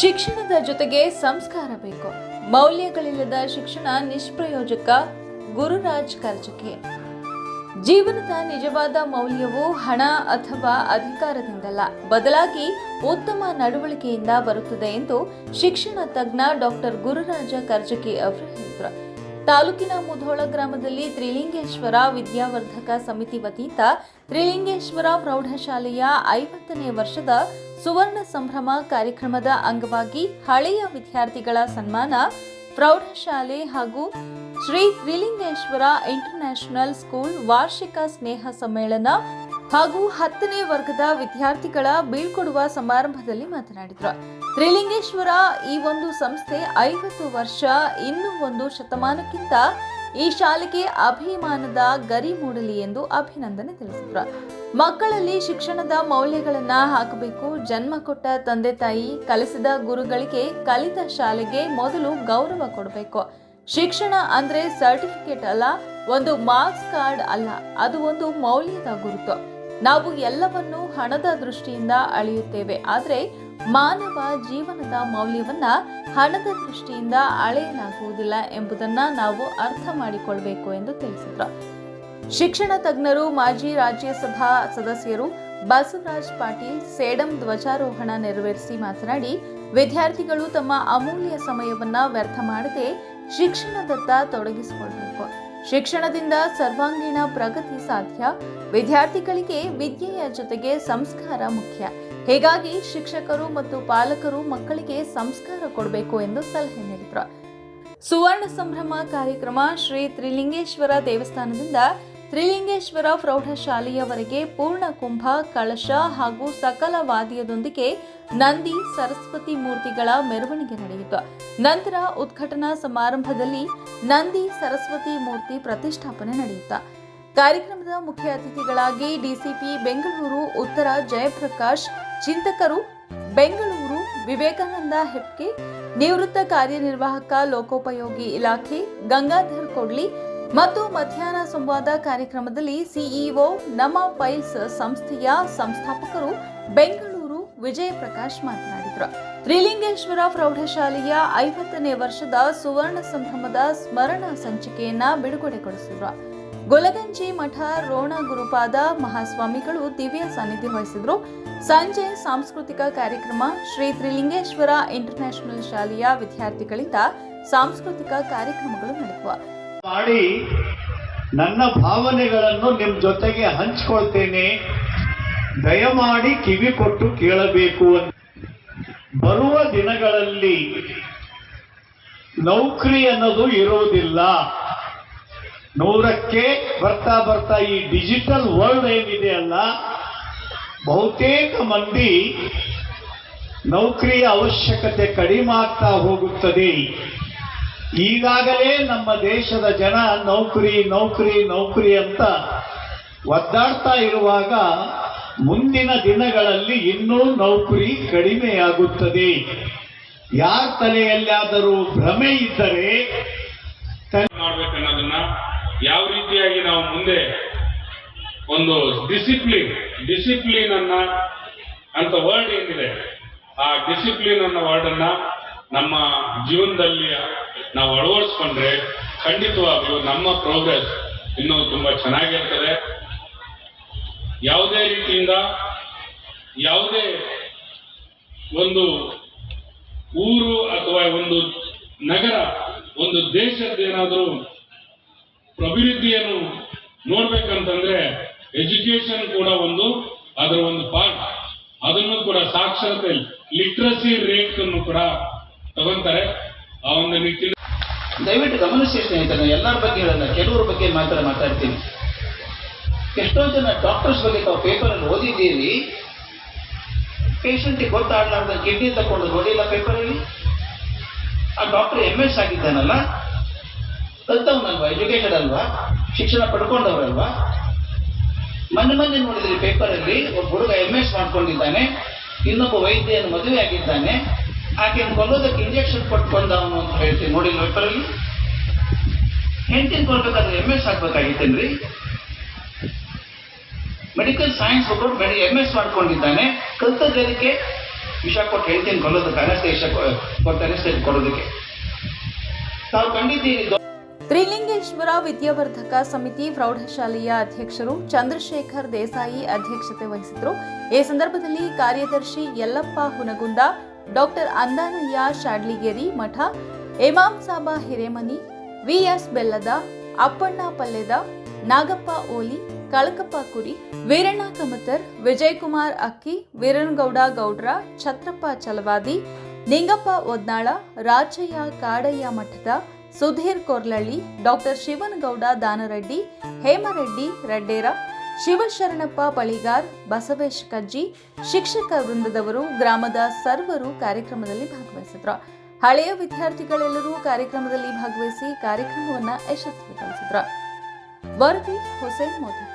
ಶಿಕ್ಷಣದ ಜೊತೆಗೆ ಸಂಸ್ಕಾರ ಬೇಕು. ಮೌಲ್ಯಗಳಿಲ್ಲದ ಶಿಕ್ಷಣ ನಿಷ್ಪ್ರಯೋಜಕ ಗುರುರಾಜ್ ಕರ್ಜಕಿ ಜೀವನದ ನಿಜವಾದ ಮೌಲ್ಯವು ಹಣ ಅಥವಾ ಅಧಿಕಾರದಿಂದಲ್ಲ, ಬದಲಾಗಿ ಉತ್ತಮ ನಡವಳಿಕೆಯಿಂದ ಬರುತ್ತದೆ ಎಂದು ಶಿಕ್ಷಣ ತಜ್ಞ ಡಾಕ್ಟರ್ ಗುರುರಾಜ ಕರ್ಜಕಿ ಅವರು ಹೇಳಿದರು. ತಾಲೂಕಿನ ಮುಧೋಳ ಗ್ರಾಮದಲ್ಲಿ ತ್ರಿಲಿಂಗೇಶ್ವರ ವಿದ್ಯಾವರ್ಧಕ ಸಮಿತಿ ವತಿಯಿಂದ ತ್ರಿಲಿಂಗೇಶ್ವರ ಪ್ರೌಢಶಾಲೆಯ ಐವತ್ತನೇ ವರ್ಷದ ಸುವರ್ಣ ಸಂಭ್ರಮ ಕಾರ್ಯಕ್ರಮದ ಅಂಗವಾಗಿ ಹಳೆಯ ವಿದ್ಯಾರ್ಥಿಗಳ ಸನ್ಮಾನ ಪ್ರೌಢಶಾಲೆ ಹಾಗೂ ಶ್ರೀ ತ್ರಿಲಿಂಗೇಶ್ವರ ಇಂಟರ್ನ್ಯಾಷನಲ್ ಸ್ಕೂಲ್ ವಾರ್ಷಿಕ ಸ್ನೇಹ ಸಮ್ಮೇಳನ ಹಾಗೂ ಹತ್ತನೇ ವರ್ಗದ ವಿದ್ಯಾರ್ಥಿಗಳ ಬೀಳ್ಕೊಡುವ ಸಮಾರಂಭದಲ್ಲಿ ಮಾತನಾಡಿದರು. ತ್ರಿಲಿಂಗೇಶ್ವರ ಈ ಒಂದು ಸಂಸ್ಥೆ ಐವತ್ತು ವರ್ಷ, ಇನ್ನೂ ಒಂದು ಶತಮಾನಕ್ಕಿಂತ ಈ ಶಾಲೆಗೆ ಅಭಿಮಾನದ ಗರಿ ಮೂಡಲಿ ಎಂದು ಅಭಿನಂದನೆ ತಿಳಿಸಿದರು. ಮಕ್ಕಳಲ್ಲಿ ಶಿಕ್ಷಣದ ಮೌಲ್ಯಗಳನ್ನು ಹಾಕಬೇಕು, ಜನ್ಮ ಕೊಟ್ಟ ತಂದೆ ತಾಯಿ, ಕಲಿಸಿದ ಗುರುಗಳಿಗೆ ಕಲಿತ ಶಾಲೆಗೆ ಮೊದಲು ಗೌರವ ಕೊಡಬೇಕು. ಶಿಕ್ಷಣ ಅಂದ್ರೆ ಸರ್ಟಿಫಿಕೇಟ್ ಅಲ್ಲ, ಒಂದು ಮಾರ್ಕ್ಸ್ ಕಾರ್ಡ್ ಅಲ್ಲ, ಅದು ಒಂದು ಮೌಲ್ಯದ ಗುರುತು. ನಾವು ಎಲ್ಲವನ್ನು ಹಣದ ದೃಷ್ಟಿಯಿಂದ ಅಳೆಯುತ್ತೇವೆ. ಆದರೆ ಮಾನವ ಜೀವನದ ಮೌಲ್ಯವನ್ನ ಹಣದ ದೃಷ್ಟಿಯಿಂದ ಅಳೆಯಲಾಗುವುದಿಲ್ಲ ಎಂಬುದನ್ನ ನಾವು ಅರ್ಥ ಮಾಡಿಕೊಳ್ಬೇಕು ಎಂದು ತಿಳಿಸಿದ್ರು. ಶಿಕ್ಷಣ ತಜ್ಞರು, ಮಾಜಿ ರಾಜ್ಯಸಭಾ ಸದಸ್ಯರು ಬಸವರಾಜ್ ಪಾಟೀಲ್, ಸೇಡಂ ಧ್ವಜಾರೋಹಣ ನೆರವೇರಿಸಿ ಮಾತನಾಡಿ, ವಿದ್ಯಾರ್ಥಿಗಳು ತಮ್ಮ ಅಮೂಲ್ಯ ಸಮಯವನ್ನ ವ್ಯರ್ಥ ಮಾಡದೆ ಶಿಕ್ಷಣದತ್ತ ತೊಡಗಿಸಿಕೊಳ್ಬೇಕು. ಶಿಕ್ಷಣದಿಂದ ಸರ್ವಾಂಗೀಣ ಪ್ರಗತಿ ಸಾಧ್ಯ. ವಿದ್ಯಾರ್ಥಿಗಳಿಗೆ ವಿದ್ಯೆಯ ಜೊತೆಗೆ ಸಂಸ್ಕಾರ ಮುಖ್ಯ. ಹೀಗಾಗಿ ಶಿಕ್ಷಕರು ಮತ್ತು ಪಾಲಕರು ಮಕ್ಕಳಿಗೆ ಸಂಸ್ಕಾರ ಕೊಡಬೇಕು ಎಂದು ಸಲಹೆ ನೀಡಿದರು. ಸುವರ್ಣ ಸಂಭ್ರಮ ಕಾರ್ಯಕ್ರಮ ಶ್ರೀ ತ್ರಿಲಿಂಗೇಶ್ವರ ದೇವಸ್ಥಾನದಿಂದ ತ್ರಿಲಿಂಗೇಶ್ವರ ಪ್ರೌಢಶಾಲೆಯವರೆಗೆ ಪೂರ್ಣ ಕುಂಭ, ಕಳಶ ಹಾಗೂ ಸಕಲ ವಾದ್ಯದೊಂದಿಗೆ ನಂದಿ, ಸರಸ್ವತಿ ಮೂರ್ತಿಗಳ ಮೆರವಣಿಗೆ ನಡೆಯಿತು. ನಂತರ ಉದ್ಘಾಟನಾ ಸಮಾರಂಭದಲ್ಲಿ ನಂದಿ, ಸರಸ್ವತಿ ಮೂರ್ತಿ ಪ್ರತಿಷ್ಠಾಪನೆ ನಡೆಯಿತು. ಕಾರ್ಯಕ್ರಮದ ಮುಖ್ಯ ಅತಿಥಿಗಳಾಗಿ ಡಿಸಿಪಿ ಬೆಂಗಳೂರು ಉತ್ತರ ಜಯಪ್ರಕಾಶ್, ಚಿಂತಕರು ಬೆಂಗಳೂರು ವಿವೇಕಾನಂದ ಹೆಪ್ಕೆ, ನಿವೃತ್ತ ಕಾರ್ಯನಿರ್ವಾಹಕ ಲೋಕೋಪಯೋಗಿ ಇಲಾಖೆ, ಗಂಗಾಧರ್ ಕೊಡ್ಲಿ ಮತ್ತು ಮಧ್ಯಾಹ್ನ ಸಂವಾದ ಕಾರ್ಯಕ್ರಮದಲ್ಲಿ ಸಿಇಒ ನಮ ಪೈಲ್ಸ್ ಸಂಸ್ಥೆಯ ಸಂಸ್ಥಾಪಕರು ಬೆಂಗಳೂರು ವಿಜಯ ಪ್ರಕಾಶ್ ಮಾತನಾಡಿದರು. ತ್ರಿಲಿಂಗೇಶ್ವರ ಪ್ರೌಢಶಾಲೆಯ ಐವತ್ತನೇ ವರ್ಷದ ಸುವರ್ಣ ಸಂಭ್ರಮದ ಸ್ಮರಣ ಸಂಚಿಕೆಯನ್ನ ಬಿಡುಗಡೆಗೊಳಿಸಿದರು. ಗೊಲಗಂಜಿ ಮಠ ರೋಣ ಗುರುಪಾದ ಮಹಾಸ್ವಾಮಿಗಳು ದಿವ್ಯ ಸಾನ್ನಿಧ್ಯ ವಹಿಸಿದ್ರು. ಸಂಜೆ ಸಾಂಸ್ಕೃತಿಕ ಕಾರ್ಯಕ್ರಮ ಶ್ರೀ ತ್ರಿಲಿಂಗೇಶ್ವರ ಇಂಟರ್ನ್ಯಾಷನಲ್ ಶಾಲೆಯ ವಿದ್ಯಾರ್ಥಿಗಳಿಂದ ಸಾಂಸ್ಕೃತಿಕ ಕಾರ್ಯಕ್ರಮಗಳು ನಡೆದವು. ಮಾಡಿ ನನ್ನ ಭಾವನೆಗಳನ್ನು ನಿಮ್ಮ ಜೊತೆಗೆ ಹಂಚ್ಕೊಳ್ತೇನೆ. ದಯಮಾಡಿ ಕಿವಿ ಕೊಟ್ಟು ಕೇಳಬೇಕು ಅಂತ. ಬರುವ ದಿನಗಳಲ್ಲಿ ನೌಕರಿ ಅನ್ನೋದು ಇರುವುದಿಲ್ಲ. ನೂರಕ್ಕೆ ಬರ್ತಾ ಬರ್ತಾ ಈ ಡಿಜಿಟಲ್ ವರ್ಲ್ಡ್ ಏನಿದೆ ಅಲ್ಲ, ಬಹುತೇಕ ಮಂದಿ ನೌಕರಿಯ ಅವಶ್ಯಕತೆ ಕಡಿಮೆ ಆಗ್ತಾ ಹೋಗುತ್ತದೆ. ಈಗಾಗಲೇ ನಮ್ಮ ದೇಶದ ಜನ ನೌಕರಿ ನೌಕರಿ ನೌಕರಿ ಅಂತ ಒದ್ದಾಡ್ತಾ ಇರುವಾಗ ಮುಂದಿನ ದಿನಗಳಲ್ಲಿ ಇನ್ನೂ ನೌಕರಿ ಕಡಿಮೆಯಾಗುತ್ತದೆ. ಯಾರ ತಲೆಯಲ್ಲಾದರೂ ಭ್ರಮೆ ಇದ್ದರೆ ಮಾಡ್ಬೇಕನ್ನೋದನ್ನ ಯಾವ ರೀತಿಯಾಗಿ ನಾವು ಮುಂದೆ ಒಂದು ಡಿಸಿಪ್ಲಿನ್ ಡಿಸಿಪ್ಲಿನ್ ಅನ್ನ ಅಂತ ವರ್ಡ್ ಏನಿದೆ, ಆ ಡಿಸಿಪ್ಲಿನ್ ಅನ್ನೋ ವರ್ಡ್ ಅನ್ನ ನಮ್ಮ ಜೀವನದಲ್ಲಿ ನಾವು ಅಳವಡಿಸ್ಕೊಂಡ್ರೆ ಖಂಡಿತವಾಗ್ಲೂ ನಮ್ಮ ಪ್ರೋಗ್ರೆಸ್ ಇನ್ನೂ ತುಂಬಾ ಚೆನ್ನಾಗಿರ್ತದೆ. ಯಾವುದೇ ರೀತಿಯಿಂದ ಯಾವುದೇ ಒಂದು ಊರು ಅಥವಾ ಒಂದು ನಗರ, ಒಂದು ದೇಶದ್ದೇನಾದರೂ ಅಭಿವೃದ್ಧಿಯನ್ನು ನೋಡ್ಬೇಕಂತಂದ್ರೆ ಎಜುಕೇಶನ್ ಕೂಡ ಒಂದು ಅದರ ಒಂದು ಪಾರ್ಟ್ ಅದನ್ನು ಕೂಡ ಸಾಕ್ಷರತೆ ಲಿಟ್ರಸಿ ರೇಟ್ ಅನ್ನು ಕೂಡ ತಗೊಂತಾರೆ. ಆ ಒಂದು ನಿಟ್ಟಿನ ದಯವಿಟ್ಟು ಗಮನಿಸಿ ಸ್ನೇಹಿತರೆ ಎಲ್ಲರ ಬಗ್ಗೆ ಹೇಳಲ್ಲ ಕೆಲವ್ರ ಬಗ್ಗೆ ಮಾತ್ರ ಮಾತಾಡ್ತೀನಿ. ಎಷ್ಟೋ ಜನ ಡಾಕ್ಟರ್ಸ್ ಬಗ್ಗೆ ತಾವು ಪೇಪರಲ್ಲಿ ಓದಿದ್ದೀರಿ? ಪೇಷಂಟಿಗೆ ಗೊತ್ತಾಗ್ಲಾರ್ದ ಕಿಡ್ನಿ ತಕೊಂಡು ನೋಡಿಲ್ಲ ಪೇಪರಲ್ಲಿ ಆ ಡಾಕ್ಟರ್ ಎಂ ಎಸ್ ಆಗಿದ್ದಾನಲ್ಲ? ಕಲ್ತವನಲ್ವಾ ಎಜುಕೇಟೆಡ್ ಅಲ್ವಾ? ಶಿಕ್ಷಣ ಪಡ್ಕೊಂಡವ್ರಲ್ವಾ? ಮೊನ್ನೆ ಮೊನ್ನೆ ನೋಡಿದ್ರಿ ಪೇಪರಲ್ಲಿ ಒಬ್ಬ ಹುಡುಗ ಎಂ ಎಸ್ ಮಾಡ್ಕೊಂಡಿದ್ದಾನೆ, ಇನ್ನೊಬ್ಬ ವೈದ್ಯನ ಮದುವೆ ಆಗಿದ್ದಾನೆ ಆಕೆಯನ್ನು ಕೊಲ್ಲೋದಕ್ಕೆ ಇಂಜೆಕ್ಷನ್ ಕೊಟ್ಕೊಂಡವನು ಅಂತ ಹೇಳ್ತೀನಿ. ನೋಡಿ ಪೇಪರಲ್ಲಿ ಹೆಂಡತಿನ ಕೊಡ್ಬೇಕಾದ್ರೆ ಎಂ ಎಸ್ ಆಗ್ಬೇಕಾಗಿತ್ತೇನ್ರಿ? ಮೆಡಿಕಲ್ ಸೈನ್ಸ್ ಒಬ್ಬರು ಎಂ ಎಸ್ ಮಾಡ್ಕೊಂಡಿದ್ದಾನೆ. ಕಲ್ತದ್ದಕ್ಕೆ ವಿಷ ಕೊಟ್ಟು ಹೇಳ್ತೀನಿ ಕೊಲ್ಲೋದಕ್ಕೆ ಅನಸ್ತೇಶ ಕೊಟ್ಟು ಅನಸ್ತೇಜ್ ಕೊಡೋದಕ್ಕೆ. ತಾವು ಕಂಡಿದ್ದೀರಿ ತ್ರಿಲಿಂಗೇಶ್ವರ ವಿದ್ಯಾವರ್ಧಕ ಸಮಿತಿ ಪ್ರೌಢಶಾಲೆಯ ಅಧ್ಯಕ್ಷರು ಚಂದ್ರಶೇಖರ್ ದೇಸಾಯಿ ಅಧ್ಯಕ್ಷತೆ ವಹಿಸಿದ್ರು ಈ ಸಂದರ್ಭದಲ್ಲಿ ಕಾರ್ಯದರ್ಶಿ ಯಲ್ಲಪ್ಪ ಹುನಗುಂದ ಡಾಕ್ಟರ್ ಅಂದಾನಯ್ಯ ಶಾಡ್ಲಿಗೇರಿ ಮಠ, ಎಮಾಂ ಸಾಬಾ ಹಿರೇಮನಿ, ವಿಎಸ್ ಬೆಲ್ಲದ, ಅಪ್ಪಣ್ಣ ಪಲ್ಲೆದ, ನಾಗಪ್ಪ ಓಲಿ, ಕಳಕಪ್ಪ ಕುರಿ, ವೀರಣ್ಣ ಕಮತರ್, ವಿಜಯಕುಮಾರ್ ಅಕ್ಕಿ, ವೀರನಗೌಡ ಗೌಡ್ರ, ಛತ್ರಪ್ಪ ಚಲವಾದಿ, ನಿಂಗಪ್ಪ ಒದ್ನಾಳ ರಾಜಯ್ಯ ಕಾಡಯ್ಯ ಮಠದ ಸುಧೀರ್ ಕೊರ್ಲಳ್ಳಿ, ಡಾಕ್ಟರ್ ಶಿವನಗೌಡ ದಾನರೆಡ್ಡಿ, ಹೇಮರೆಡ್ಡಿ ರೆಡ್ಡೇರ ಶಿವಶರಣಪ್ಪ ಬಳಿಗಾರ್ ಬಸವೇಶ್ ಕಜ್ಜಿ ಶಿಕ್ಷಕ ವೃಂದದವರು ಗ್ರಾಮದ ಸರ್ವರು ಕಾರ್ಯಕ್ರಮದಲ್ಲಿ ಭಾಗವಹಿಸಿದ್ರು. ಹಳೆಯ ವಿದ್ಯಾರ್ಥಿಗಳೆಲ್ಲರೂ ಕಾರ್ಯಕ್ರಮದಲ್ಲಿ ಭಾಗವಹಿಸಿ ಕಾರ್ಯಕ್ರಮವನ್ನ ಯಶಸ್ವಿಗೊಳಿಸಿದ್ರು. ವರದಿ ಹುಸೇನ್ ಮೋದಿ.